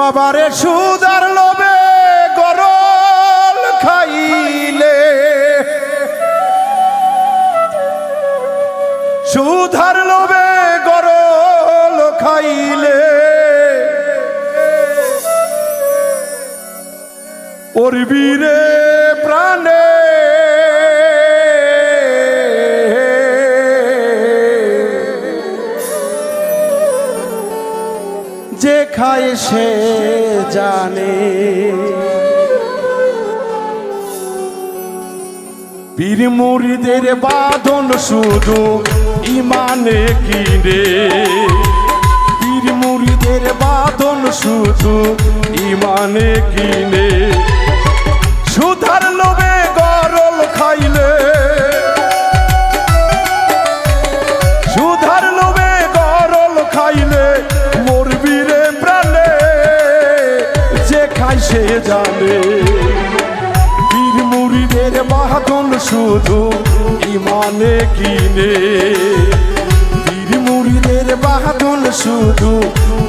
বাবারে সুদার লোবে গরল খাইলে। সুধার লোবে গরল খাইলে। ওর বীরে প্রাণে খায় সে জানে? পীর মুরিদের বাঁধন শুধু ইমানে কিনে পীর মুরিদের বাঁধন শুধু ইমানে কিনে সুধার লোভে গরল খাইলে সে জানে। পীর মুড়িদের বাহাদন শুধু ইমানে কিনে। পীর মুড়িদের বাহাদন শুধু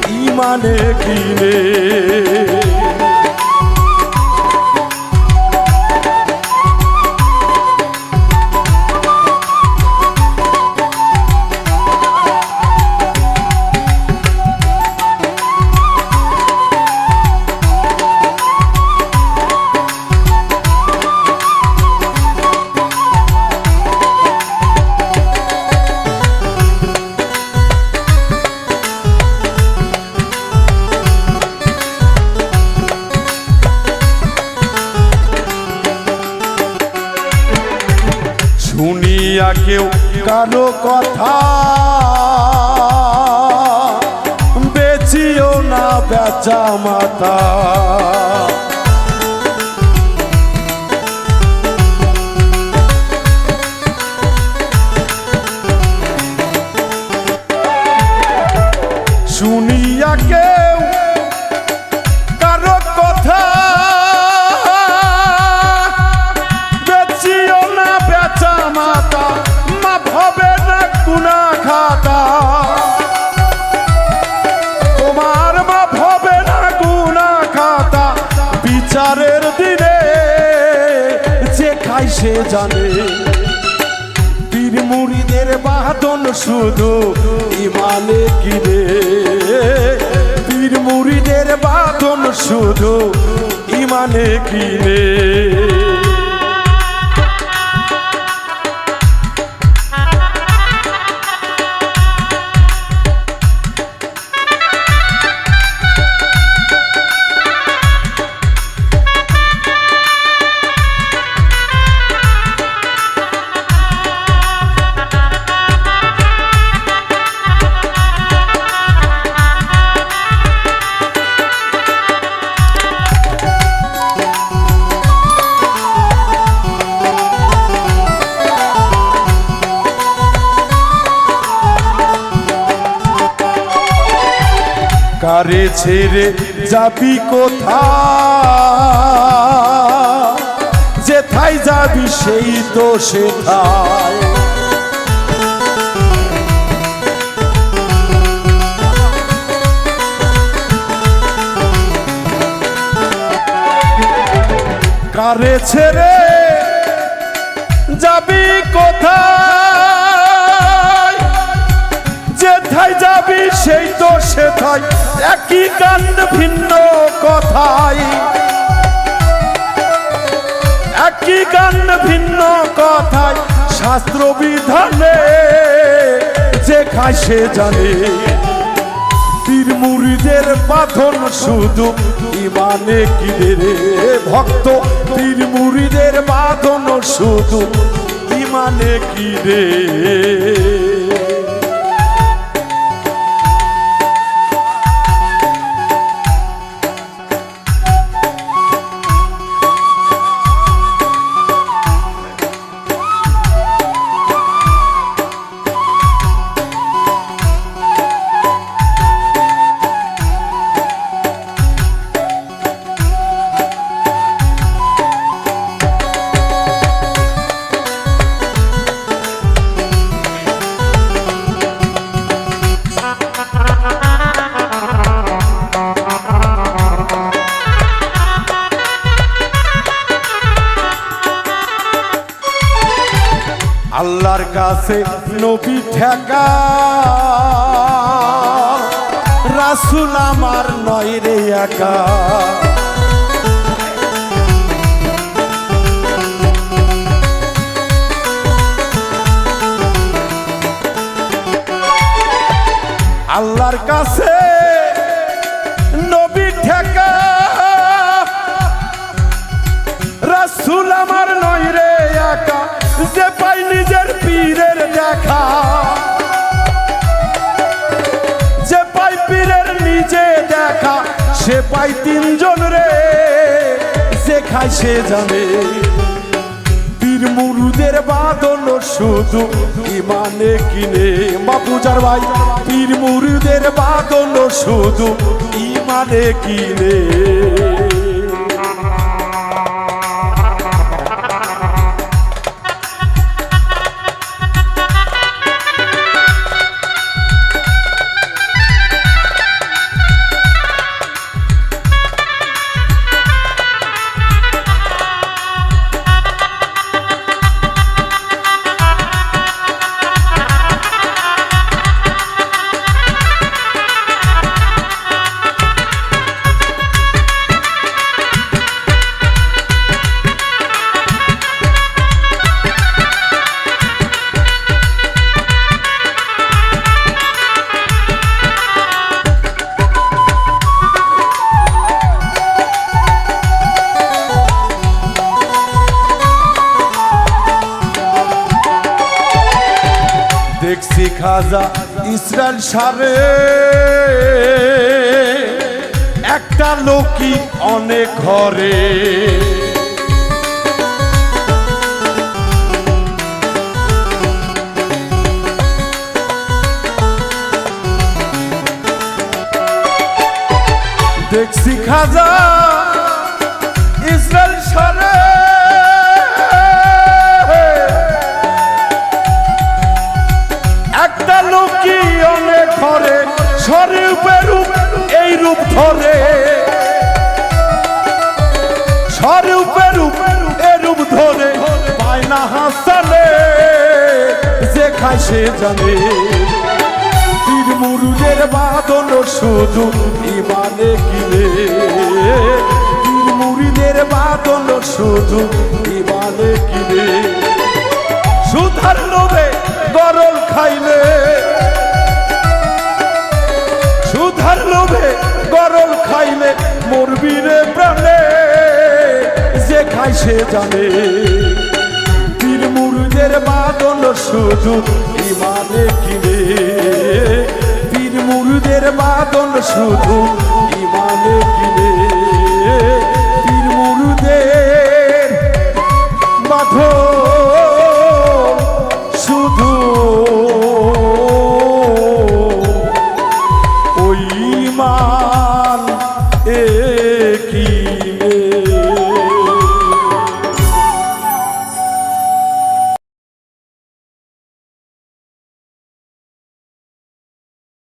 ইমানে কিনে। শুনিয়া কেউ কারও কথা বেচিও না বেচা মাতা খাই সে জানে। পীর মুড়িদের বাদন শুধু ইমানে কিরে পীর মুড়িদের বাদন শুধু ইমানে কিরে কারে ছেড়ে যাবি কোথা যেথায় যাবি সেই তো সেথায়। কারে ছেড়ে যাবি কোথায়? যেথায় যাবি সেই তো সেথায়। একই কাণ্ড ভিন্ন কথায় একই কাণ্ড ভিন্ন কথায় শাস্ত্র বিধানে যে খায় সে জানে। পীর মুড়িদের বাঁধন শুধু ইমানে কিনে রে ভক্ত পীর মুড়িদের বাঁধন শুধু ইমানে কিনে আল্লাহর কাছে নবী ঠেকা। রাসুল আমার নয় রে একা। আল্লাহর কাছে সে পাই তিনজন রে সে খাই সে জানে। পীর মুরুদের বাদল শুধু ইমানে কিনে। বাপুজার ভাই পীর মুরুদের বাদল শুধু ইমানে কিনে। খাজা ইসরায়েল সারে। একটা লোকই অনেক ঘরে। দেখছি খাজা সে জানে। পীর মুরুদের বাদন শুধু ইমানে কিনে। পীর মুরিদের বাদন শুধু ইমানে কিনে। সুধার লোভে গরল খাইলে। সুধার লোভে গরল খাইলে, মরবি রে প্রাণে। যে খাই সে জানে। মুরুদের বাদল শুধু ইমানে কিনে পীর মুরুদের বাদল শুধু ইমানে কিনে পীর মুরুদের বাঁধো